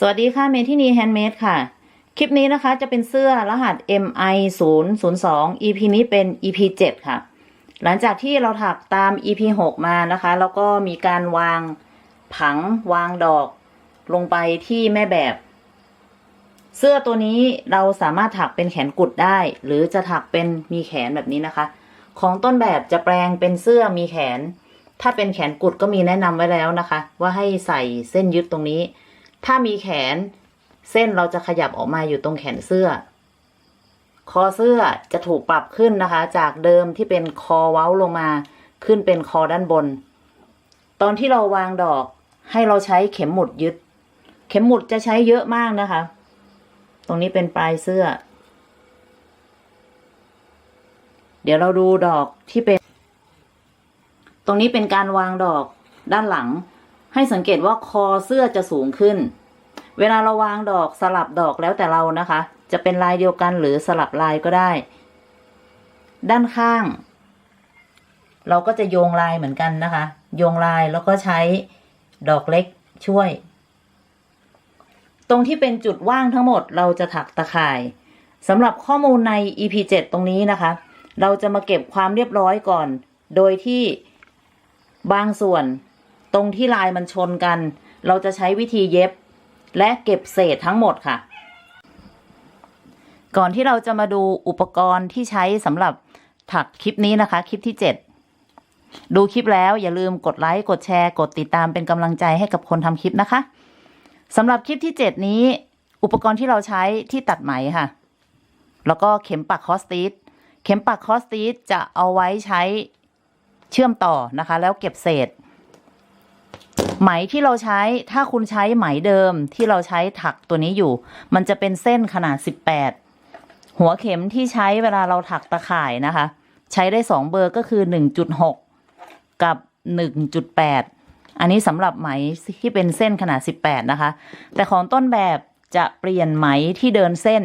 สวัสดีค่ะเมทินีแฮนด์เมดค่ะ คลิปนี้นะคะจะเป็นเสื้อรหัส MI 0 0 2 EP นี้เป็น EP 7 ค่ะ หลังจากที่เราถักตาม EP 6 มานะคะ แล้วก็มีการวางผังวางดอก ลงไปที่แม่แบบ เสื้อตัวนี้เราสามารถถักเป็นแขนกุดได้ หรือจะถักเป็นมีแขนแบบนี้นะคะ ของต้นแบบจะแปลงเป็นเสื้อมีแขน ถ้าเป็นแขนกุดก็มีแนะนำไว้แล้วนะคะ ว่าให้ใส่เส้นยึดตรงนี้ ถ้ามีแขน เส้นเราจะขยับออกมาอยู่ตรงแขนเสื้อ คอเสื้อจะถูกปรับขึ้นนะคะ จากเดิมที่เป็นคอเว้าลงมา ขึ้นเป็นคอด้านบน ตอนที่เราวางดอกให้เราใช้เข็มหมุดยึด เข็มหมุดจะใช้เยอะมากนะคะ ตรงนี้เป็นปลายเสื้อ เดี๋ยวเราดูดอกที่เป็น ตรงนี้เป็นการวางดอกด้านหลัง ให้สังเกตว่าคอเสื้อจะสูงขึ้น เวลาเราวางดอกสลับดอกแล้วแต่เรานะคะ จะเป็นลายเดียวกันหรือสลับลายก็ได้ ด้านข้าง เราก็จะโยงลายเหมือนกันนะคะ โยงลายแล้วก็ใช้ดอกเล็กช่วย ตรงที่เป็นจุดว่างทั้งหมดเราจะถักตะข่ายสำหรับข้อมูลใน EP 7 ตรงนี้นะคะ เราจะมาเก็บความเรียบร้อยก่อน โดยที่บางส่วน ตรงที่ลายมันชนกัน เราจะใช้วิธีเย็บ และเก็บเศษทั้งหมดค่ะ ก่อนที่เราจะมาดูอุปกรณ์ที่ใช้สำหรับถักคลิปนี้นะคะ คลิปที่ 7 ดูคลิปแล้วอย่าลืมกดไลค์ กดแชร์ กดติดตามเป็นกำลังใจให้กับคนทำคลิปนะคะสำหรับคลิปที่ 7 นี้ อุปกรณ์ที่เราใช้ที่ตัดไหมค่ะ แล้วก็เข็มปักคอสตีสเข็มปักคอสตีสจะเอาไว้ใช้เชื่อมต่อนะคะ แล้วเก็บเศษ ไหมที่เราใช้ถ้าคุณใช้ไหมเดิมที่เราใช้ถักตัวนี้อยู่ มันจะเป็นเส้นขนาด 18 หัวเข็มที่ใช้เวลาเราถักตะข่ายนะคะ ใช้ได้ 2 เบอร์ก็คือ 1.6 กับ 1.8 อันนี้สำหรับไหมที่เป็นเส้นขนาด 18 นะคะ แต่ของต้นแบบจะเปลี่ยนไหมที่เดินเส้น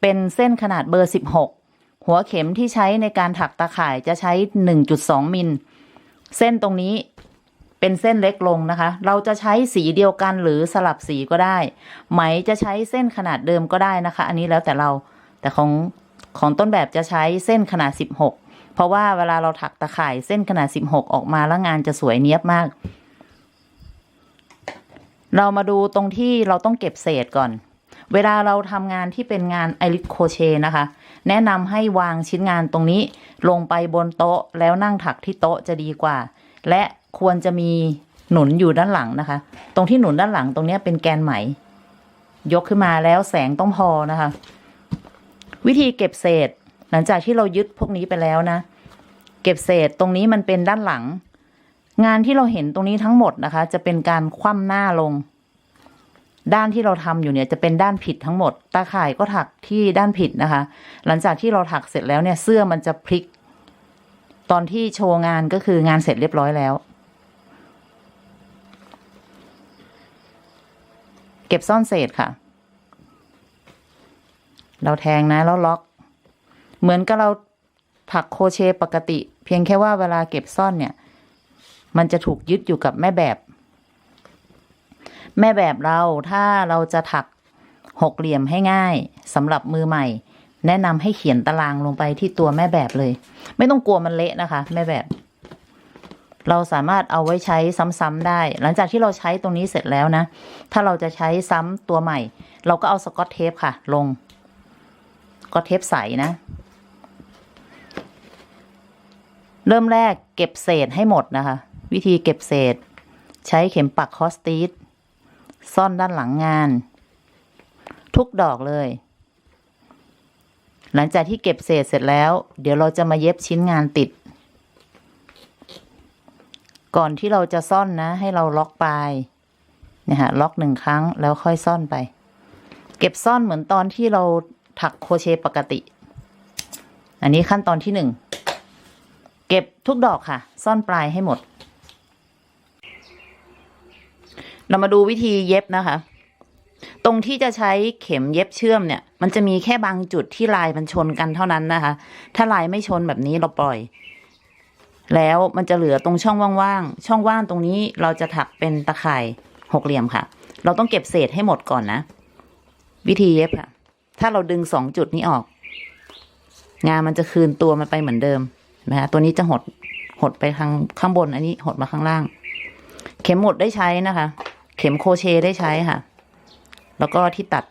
เป็นเส้นขนาดเบอร์ 16 หัวเข็มที่ใช้ในการถักตะข่ายจะใช้ 1.2 มิล เส้นตรงนี้ เป็นเส้นเล็กลงนะคะ เราจะใช้สีเดียวกันหรือสลับสีก็ได้ ไหมจะใช้เส้นขนาดเดิมก็ได้นะคะ อันนี้แล้วแต่เรา แต่ของของต้นแบบจะใช้เส้นขนาด 16 เพราะว่าเวลาเราถักตะข่ายเส้นขนาด 16 ออกมาแล้วงานจะสวยเนียบมาก เรามาดูตรงที่เราต้องเก็บเศษก่อน เวลาเราทำงานที่เป็นงานไอริสโคเชนะคะ แนะนำให้วางชิ้นงานตรงนี้ลงไปบนโต๊ะแล้วนั่งถักที่โต๊ะจะดีกว่า และควรจะมีหนุนอยู่ด้านหลังนะคะ ตรงที่หนุนด้านหลังตรงนี้เป็นแกนไหม ยกขึ้นมาแล้วแสงต้องพอนะคะ วิธีเก็บเศษ หลังจากที่เรายึดพวกนี้ไปแล้วนะ เก็บเศษตรงนี้มันเป็นด้านหลัง งานที่เราเห็นตรงนี้ทั้งหมดนะคะ จะเป็นการคว่ำหน้าลง ด้านที่เราทำอยู่เนี่ยจะเป็นด้านผิดทั้งหมด ตาข่ายก็ถักที่ด้านผิดนะคะ หลังจากที่เราถักเสร็จแล้วเนี่ยเสื้อมันจะพลิก ตอนที่โชว์งานก็คืองานเสร็จเรียบร้อยแล้ว เก็บซ่อนเศษค่ะ เราแทงนะแล้วล็อก เหมือนกับเราถักโคเชปกติ เพียงแค่ว่าเวลาเก็บซ่อนเนี่ย มันจะถูกยึดอยู่กับแม่แบบ แม่แบบเราถ้าเราจะถักหกเหลี่ยมให้ง่ายสำหรับมือใหม่ แนะนำให้เขียนตารางลงไปที่ตัวแม่แบบเลย ไม่ต้องกลัวมันเละนะคะ แม่แบบ เราสามารถเอาไว้ใช้ซ้ำๆได้ หลังจากที่เราใช้ตรงนี้เสร็จแล้วนะ ถ้าเราจะใช้ซ้ำตัวใหม่ เราก็เอาสกอตเทปค่ะ ลงกอตเทปใสนะ เริ่มแรกเก็บเศษให้หมดนะคะ วิธีเก็บเศษ ใช้เข็มปักคอสตีสซ่อนด้านหลังงาน ทุกดอกเลย หลังจากที่เก็บเศษเสร็จแล้ว เดี๋ยวเราจะมาเย็บชิ้นงานติด ก่อนที่เราจะซ่อนนะ ให้เราล็อกปลายเนี่ยฮะล็อกหนึ่งครั้งแล้วค่อยซ่อนไป เก็บซ่อนเหมือนตอนที่เราถักโครเชต์ปกติ อันนี้ขั้นตอนที่หนึ่งเก็บทุกดอกค่ะ ซ่อนปลายให้หมด เรามาดูวิธีเย็บนะคะ ตรงที่จะใช้เข็มเย็บเชื่อมเนี่ย มันจะมีแค่บางจุดที่ลายมันชนกันเท่านั้นนะคะ ถ้าลายไม่ชนแบบนี้เราปล่อย แล้วมันจะเหลือตรงช่องว่างๆช่องว่างตรงนี้เราจะถักเป็นตะข่ายหกเหลี่ยมค่ะ เราต้องเก็บเศษให้หมดก่อนนะ วิธีเย็บค่ะ ถ้าเราดึงสองจุดนี้ออก งานมันจะคืนตัวมันไปเหมือนเดิมนไหมคะตัวนี้จะหดหดไปทางข้างบนอันนี้หดมาข้างล่าง เข็มหมดได้ใช้นะคะ เข็มโคเชได้ใช้ค่ะ แล้วก็ที่ตัด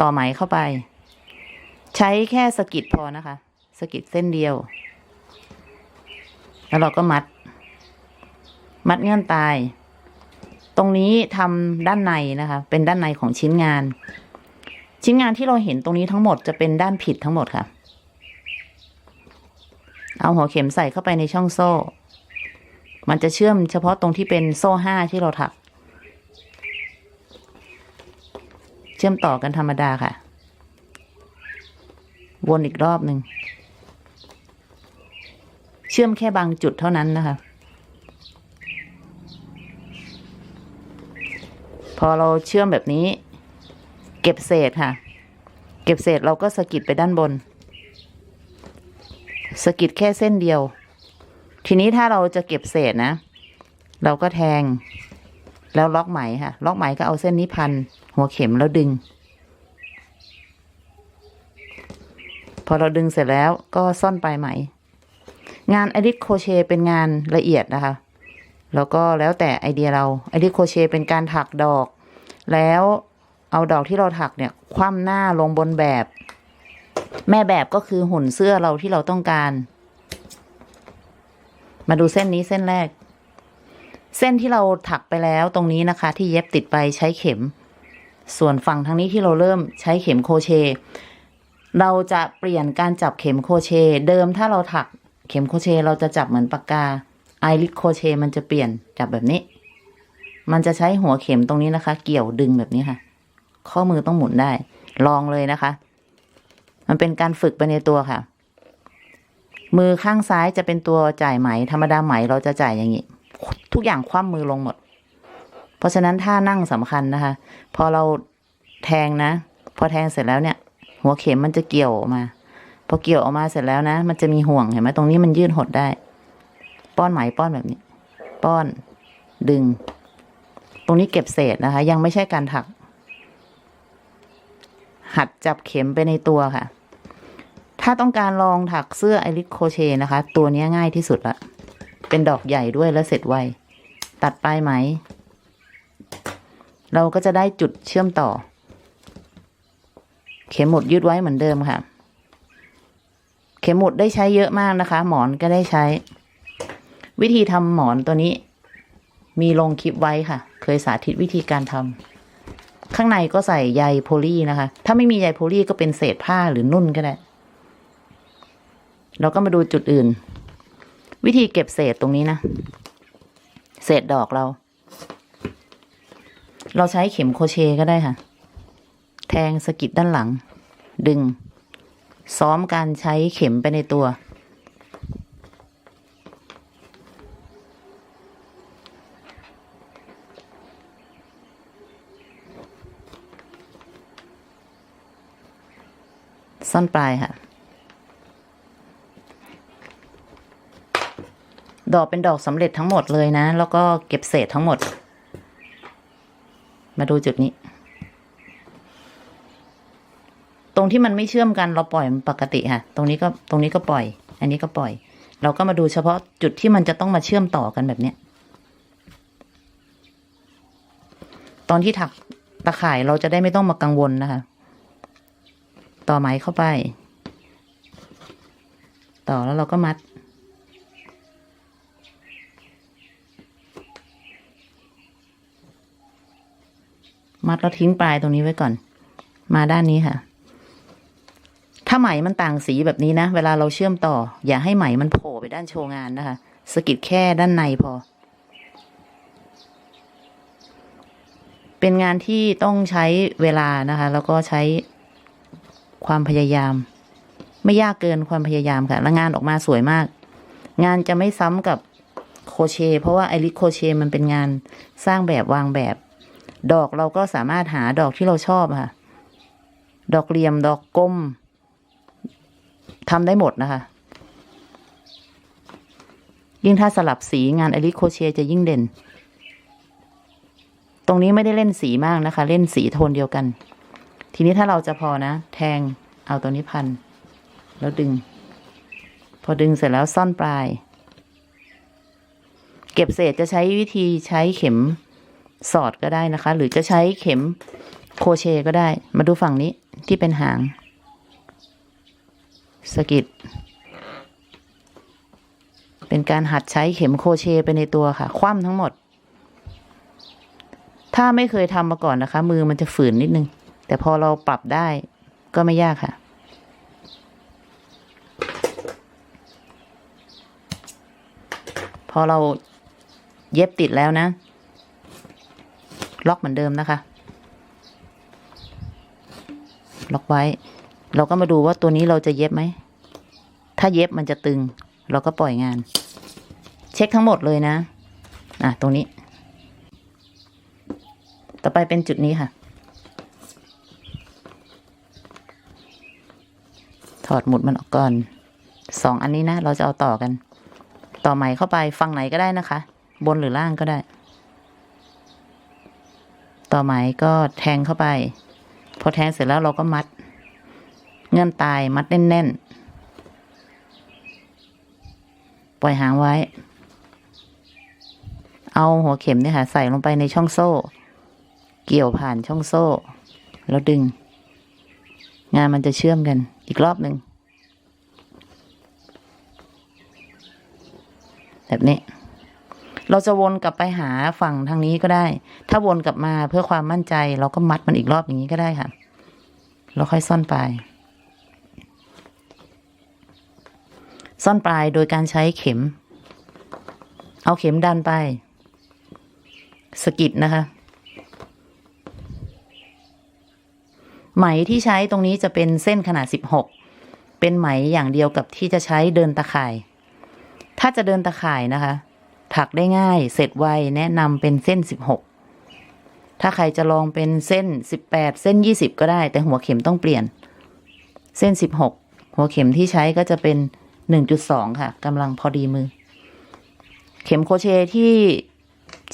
ต่อไหมเข้าไป ใช้แค่สกิดพอนะคะสกิดเส้นเดียว แล้วเราก็มัด มัดเงื่อนตาย ตรงนี้ทำด้านในนะคะ เป็นด้านในของชิ้นงาน ชิ้นงานที่เราเห็นตรงนี้ทั้งหมดจะเป็นด้านผิดทั้งหมดค่ะ เอาหัวเข็มใส่เข้าไปในช่องโซ่ มันจะเชื่อมเฉพาะตรงที่เป็นโซ่ห้าที่เราถัก เชื่อมต่อกันธรรมดาค่ะ วนอีกรอบหนึ่ง เชื่อมแค่บางจุดเท่านั้นนะคะ พอเราเชื่อมแบบนี้ เก็บเศษค่ะ เก็บเศษเราก็สะกิดไปด้านบนสะกิดแค่เส้นเดียว ทีนี้ถ้าเราจะเก็บเศษนะ เราก็แทง แล้วล็อกไหมค่ะ ล็อกไหมก็เอาเส้นนี้พัน หัวเข็มแล้วดึง พอเราดึงเสร็จแล้วก็ซ่อนปลายไหม งานอดิโคเชเป็นงานละเอียดนะคะ แล้วก็แล้วแต่ไอเดียเราอดิโคเชเป็นการถักดอก แล้วเอาดอกที่เราถักเนี่ย คว่ำหน้าลงบนแบบ แม่แบบก็คือหุ่นเสื้อเราที่เราต้องการ มาดูเส้นนี้เส้นแรก เส้นที่เราถักไปแล้วตรงนี้นะคะ ที่เย็บติดไปใช้เข็ม ส่วนฝั่งทางนี้ที่เราเริ่มใช้เข็มโครเชต์เราจะเปลี่ยนการจับเข็มโครเชต์เดิมถ้าเราถักเข็มโครเชต์เราจะจับเหมือนปากกาไอริสโครเชต์มันจะเปลี่ยนจับแบบนี้ มันจะใช้หัวเข็มตรงนี้นะคะ เกี่ยวดึงแบบนี้ค่ะ ข้อมือต้องหมุนได้ ลองเลยนะคะ มันเป็นการฝึกไปในตัวค่ะ มือข้างซ้ายจะเป็นตัวจ่ายไหม ธรรมดาไหมเราจะจ่ายอย่างนี้ ทุกอย่างคว่ำมือลงหมด เพราะฉะนั้นท่านั่งสำคัญนะคะ พอเราแทงนะ พอแทงเสร็จแล้วเนี่ย หัวเข็มมันจะเกี่ยวออกมาพอเกี่ยวออกมาเสร็จแล้วนะ มันจะมีห่วงเห็นไหมตรงนี้มันยืดหดได้ ป้อนไหมป้อนแบบนี้ ป้อนดึง ตรงนี้เก็บเศษนะคะ ยังไม่ใช่การถัก หัดจับเข็มไปในตัวค่ะ ถ้าต้องการลองถักเสื้อไอริสโครเชต์นะคะ ตัวนี้ง่ายที่สุดละเป็นดอกใหญ่ด้วยและเสร็จไว ตัดปลายไหม เราก็จะได้จุดเชื่อมต่อ เข็มหมุดยืดไว้เหมือนเดิมค่ะ เข็มหมุดได้ใช้เยอะมากนะคะ หมอนก็ได้ใช้ วิธีทำหมอนตัวนี้ มีลงคลิปไว้ค่ะ เคยสาธิตวิธีการทำข้างในก็ใส่ใยโพลีนะคะ ถ้าไม่มีใยโพลีก็เป็นเศษผ้าหรือนุ่นก็ได้เราก็มาดูจุดอื่น วิธีเก็บเศษตรงนี้นะ เศษดอกเรา เราใช้เข็มโคเชก็ได้ค่ะ แทงสกิดด้านหลัง ดึง ซ้อมการใช้เข็มไปในตัว ซ่อนปลายค่ะ ดอกเป็นดอกสำเร็จทั้งหมดเลยนะ แล้วก็เก็บเศษทั้งหมด มาดูจุดนี้ ตรงที่มันไม่เชื่อมกันเราปล่อยมันปกติค่ะ ตรงนี้ก็ตรงนี้ก็ปล่อย อันนี้ก็ปล่อย เราก็มาดูเฉพาะจุดที่มันจะต้องมาเชื่อมต่อกันแบบเนี้ย ตอนที่ถักตะข่ายเราจะได้ไม่ต้องมากังวลนะคะ ต่อไหมเข้าไป ต่อแล้วเราก็มัด มัดแล้วทิ้งปลายตรงนี้ไว้ก่อน มาด้านนี้ค่ะ ถ้าไหมมันต่างสีแบบนี้นะ เวลาเราเชื่อมต่อ อย่าให้ไหมมันโผล่ไปด้านโชว์งานนะคะสกิดแค่ด้านในพอ เป็นงานที่ต้องใช้เวลานะคะ แล้วก็ใช้ความพยายาม ไม่ยากเกินความพยายามค่ะ แล้วงานออกมาสวยมาก งานจะไม่ซ้ำกับโคเช เพราะว่าไอริสโคเชมันเป็นงานสร้างแบบวางแบบ ดอกเราก็สามารถหาดอกที่เราชอบค่ะ ดอกเหลี่ยมดอกกลมทำได้หมดนะคะ ยิ่งถ้าสลับสีงานอลิโคเชต์จะยิ่งเด่น ตรงนี้ไม่ได้เล่นสีมากนะคะ เล่นสีโทนเดียวกัน ทีนี้ถ้าเราจะพอนะ แทงเอาตัวนี้พัน แล้วดึง พอดึงเสร็จแล้วซ่อนปลาย เก็บเศษจะใช้วิธีใช้เข็ม สอดก็ได้นะคะ หรือจะใช้เข็มโคเชก็ได้ มาดูฝั่งนี้ที่เป็นหางสะกิดเป็นการหัดใช้เข็มโคเชไปในตัวค่ะ คว่ำทั้งหมด ถ้าไม่เคยทำมาก่อนนะคะ มือมันจะฝืนนิดนึง แต่พอเราปรับได้ก็ไม่ยากค่ะ พอเราเย็บติดแล้วนะ ล็อกเหมือนเดิมนะคะ ล็อกไว้ เราก็มาดูว่าตัวนี้เราจะเย็บไหม ถ้าเย็บมันจะตึง เราก็ปล่อยงาน เช็คทั้งหมดเลยนะ อะ ตรงนี้ ต่อไปเป็นจุดนี้ค่ะ ถอดหมุดมันออกก่อน สองอันนี้นะ เราจะเอาต่อกัน ต่อไหมเข้าไปฝั่งไหนก็ได้นะคะ บนหรือล่างก็ได้ ต่อไหมก็แทงเข้าไป พอแทงเสร็จแล้วเราก็มัด เงื่อนตายมัดแน่นๆ ปล่อยหางไว้ เอาหัวเข็มเนี่ยค่ะ ใส่ลงไปในช่องโซ่ เกี่ยวผ่านช่องโซ่ แล้วดึง งานมันจะเชื่อมกันอีกรอบหนึ่งแบบนี้ เราจะวนกลับไปหาฝั่งทางนี้ก็ได้ ถ้าวนกลับมาเพื่อความมั่นใจ เราก็มัดมันอีกรอบอย่างนี้ก็ได้ค่ะแล้วค่อยซ่อนปลาย ซ่อนปลายโดยการใช้เข็ม เอาเข็มดันไป สกิดนะคะ ไหมที่ใช้ตรงนี้จะเป็นเส้นขนาด 16 เป็นไหมอย่างเดียวกับที่จะใช้เดินตะข่าย ถ้าจะเดินตะข่ายนะคะ ถักได้ง่ายเสร็จไวแนะนำเป็นเส้น 16 ถ้าใครจะลองเป็นเส้น 18 เส้น 20 ก็ได้ แต่หัวเข็มต้องเปลี่ยน เส้น 16 หัวเข็มที่ใช้ก็จะเป็น 1.2 ค่ะกำลังพอดีมือ เข็มโคเชที่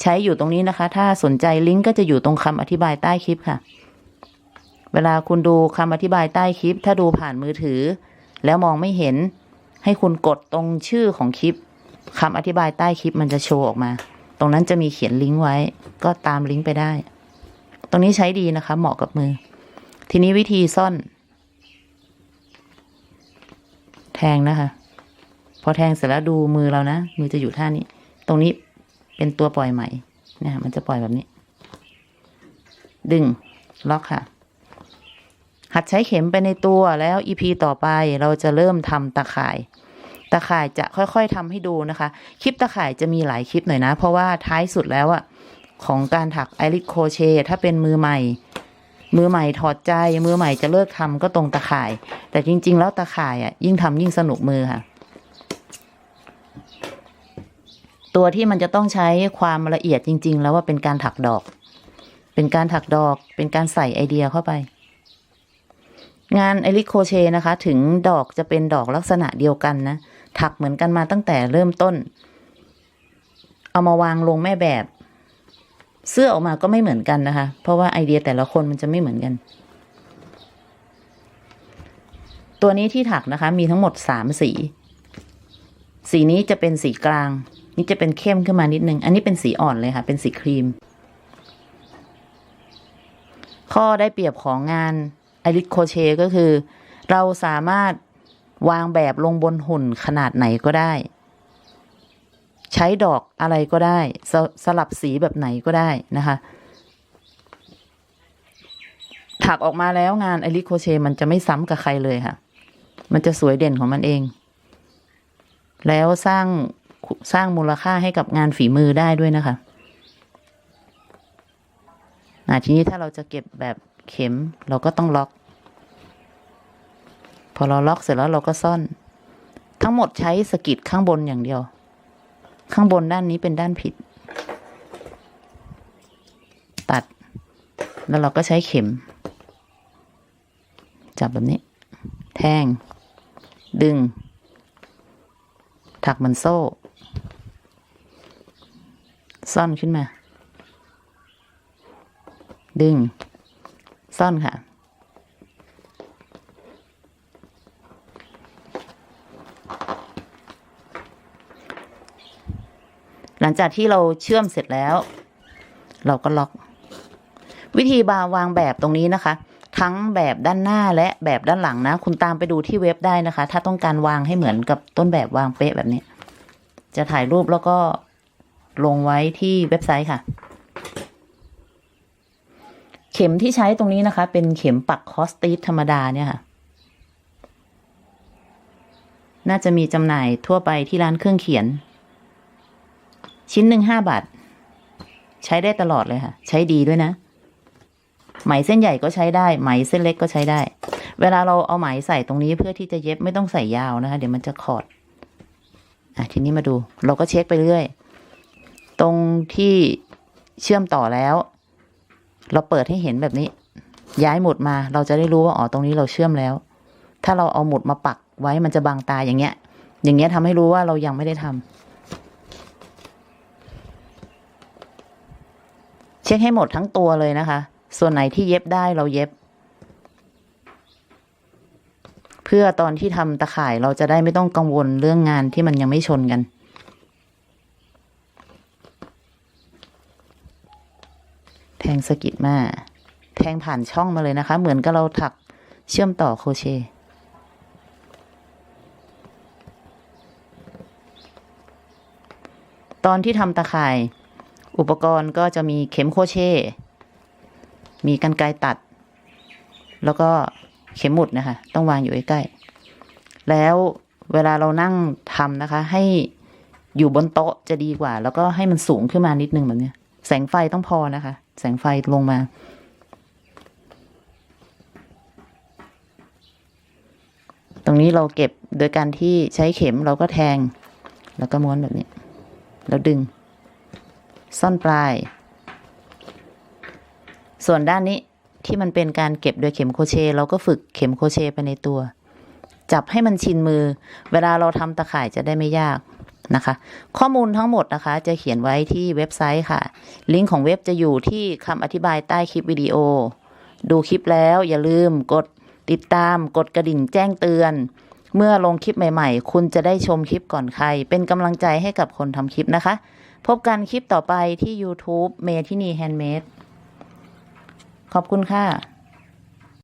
ใช้อยู่ตรงนี้นะคะ ถ้าสนใจลิงก์ก็จะอยู่ตรงคำอธิบายใต้คลิปค่ะ เวลาคุณดูคำอธิบายใต้คลิป ถ้าดูผ่านมือถือ แล้วมองไม่เห็นให้คุณกดตรงชื่อของคลิป คำอธิบายใต้คลิปมันจะโชว์ออกมา ตรงนั้นจะมีเขียนลิงก์ไว้ ก็ตามลิงก์ไปได้ ตรงนี้ใช้ดีนะคะ เหมาะกับมือ ทีนี้วิธีซ่อน แทงนะคะ พอแทงเสร็จแล้วดูมือเรานะ มือจะอยู่ท่านี้ ตรงนี้เป็นตัวปล่อยไหมเนี่ย มันจะปล่อยแบบนี้ ดึง ล็อกค่ะ หัดใช้เข็มไปในตัวแล้วอีพีต่อไปเราจะเริ่มทำตะข่าย ตะข่ายจะค่อยๆทำให้ดูนะคะ คลิปตะข่ายจะมีหลายคลิปหน่อยนะ เพราะว่าท้ายสุดแล้วอะของการถักไอริสโคเชถ้าเป็นมือใหม่ มือใหม่ถอดใจ มือใหม่จะเลิกทำก็ตรงตะข่าย แต่จริง ๆ แล้วตะข่ายอะยิ่งทำยิ่งสนุกมือค่ะ ตัวที่มันจะต้องใช้ความละเอียดจริง ๆ แล้วว่าเป็นการถักดอก เป็นการถักดอก เป็นการใส่ไอเดียเข้าไปงานไอริโคเชนะคะ ถึงดอกจะเป็นดอกลักษณะเดียวกันนะ ถักเหมือนกันมาตั้งแต่เริ่มต้น เอามาวางลงแม่แบบ เสื้อออกมาก็ไม่เหมือนกันนะคะ เพราะว่าไอเดียแต่ละคนมันจะไม่เหมือนกัน ตัวนี้ที่ถักนะคะ มีทั้งหมดสามสี สีนี้จะเป็นสีกลาง นี่จะเป็นเข้มขึ้นมานิดนึง อันนี้เป็นสีอ่อนเลยค่ะ เป็นสีครีม ข้อได้เปรียบของงานไอริสโคเชก็คือ เราสามารถ วางแบบลงบนหุ่นขนาดไหนก็ได้ ใช้ดอกอะไรก็ได้สสลับสีแบบไหนก็ได้นะคะถักออกมาแล้วงานไอริโคเชมันจะไม่ซ้ำกับใครเลยค่ะ มันจะสวยเด่นของมันเอง แล้วสร้างสร้างมูลค่าให้กับงานฝีมือได้ด้วยนะคะอะทีนี้ถ้าเราจะเก็บแบบเข็มเราก็ต้องล็อก พอเราล็อกเสร็จแล้วเราก็ซ่อน ทั้งหมดใช้สกิดข้างบนอย่างเดียว ข้างบนด้านนี้เป็นด้านผิด ตัด แล้วเราก็ใช้เข็ม จับแบบนี้ แทง ดึง ถักเหมันโซ่ ซ่อนขึ้นมา ดึง ซ่อนค่ะ หลังจากที่เราเชื่อมเสร็จแล้ว เราก็ล็อก วิธีบาวางแบบตรงนี้นะคะ ทั้งแบบด้านหน้าและแบบด้านหลังนะ คุณตามไปดูที่เว็บได้นะคะ ถ้าต้องการวางให้เหมือนกับต้นแบบวางเป๊ะแบบนี้ จะถ่ายรูปแล้วก็ลงไว้ที่เว็บไซต์ค่ะ เข็มที่ใช้ตรงนี้นะคะ เป็นเข็มปักคอสตีฟธรรมดาเนี่ยค่ะน่าจะมีจำหน่ายทั่วไปที่ร้านเครื่องเขียน ชิ้นหนึ่งห้าบาท ใช้ได้ตลอดเลยค่ะ ใช้ดีด้วยนะ ไหมเส้นใหญ่ก็ใช้ได้ ไหมเส้นเล็กก็ใช้ได้ เวลาเราเอาไหมใส่ตรงนี้เพื่อที่จะเย็บไม่ต้องใส่ยาวนะคะ เดี๋ยวมันจะขอด อะทีนี้มาดู เราก็เช็คไปเรื่อย ตรงที่เชื่อมต่อแล้ว เราเปิดให้เห็นแบบนี้ ย้ายหมุดมา เราจะได้รู้ว่าอ๋อตรงนี้เราเชื่อมแล้ว ถ้าเราเอาหมุดมาปักไว้มันจะบังตาอย่างเงี้ย อย่างเงี้ยทำให้รู้ว่าเรายังไม่ได้ทำ ช็คให้หมดทั้งตัวเลยนะคะ ส่วนไหนที่เย็บได้เราเย็บ เพื่อตอนที่ทำตะข่ายเราจะได้ไม่ต้องกังวลเรื่องงานที่มันยังไม่ชนกันแทงสกิดมา แทงผ่านช่องมาเลยนะคะ เหมือนกับเราถักเชื่อมต่อโคเชตอนที่ทำตะข่าย อุปกรณ์ก็จะมีเข็มโคเชต์มีกันไกรตัด แล้วก็เข็มหมุดนะคะ ต้องวางอยู่ใกล้ๆแล้วเวลาเรานั่งทำนะคะ ให้อยู่บนโต๊ะจะดีกว่า แล้วก็ให้มันสูงขึ้นมานิดนึงแบบนี้แสงไฟต้องพอนะคะ แสงไฟลงมา ตรงนี้เราเก็บโดยการที่ใช้เข็มเราก็แทง แล้วก็ม้วนแบบนี้ แล้วดึง ซ่อนปลาย ส่วนด้านนี้ที่มันเป็นการเก็บโดยเข็มโคเชเราก็ฝึกเข็มโคเชไปในตัว จับให้มันชินมือ เวลาเราทำตะข่ายจะได้ไม่ยากนะคะ ข้อมูลทั้งหมดนะคะ จะเขียนไว้ที่เว็บไซต์ค่ะ ลิงก์ของเว็บจะอยู่ที่คำอธิบายใต้คลิปวิดีโอ ดูคลิปแล้วอย่าลืมกดติดตามกดกระดิ่งแจ้งเตือน เมื่อลงคลิปใหม่ ๆ คุณจะได้ชมคลิปก่อนใคร เป็นกำลังใจให้กับคนทำคลิปนะคะ พบกันคลิปต่อไปที่ YouTube เมทินีแฮนด์เมดขอบคุณค่ะ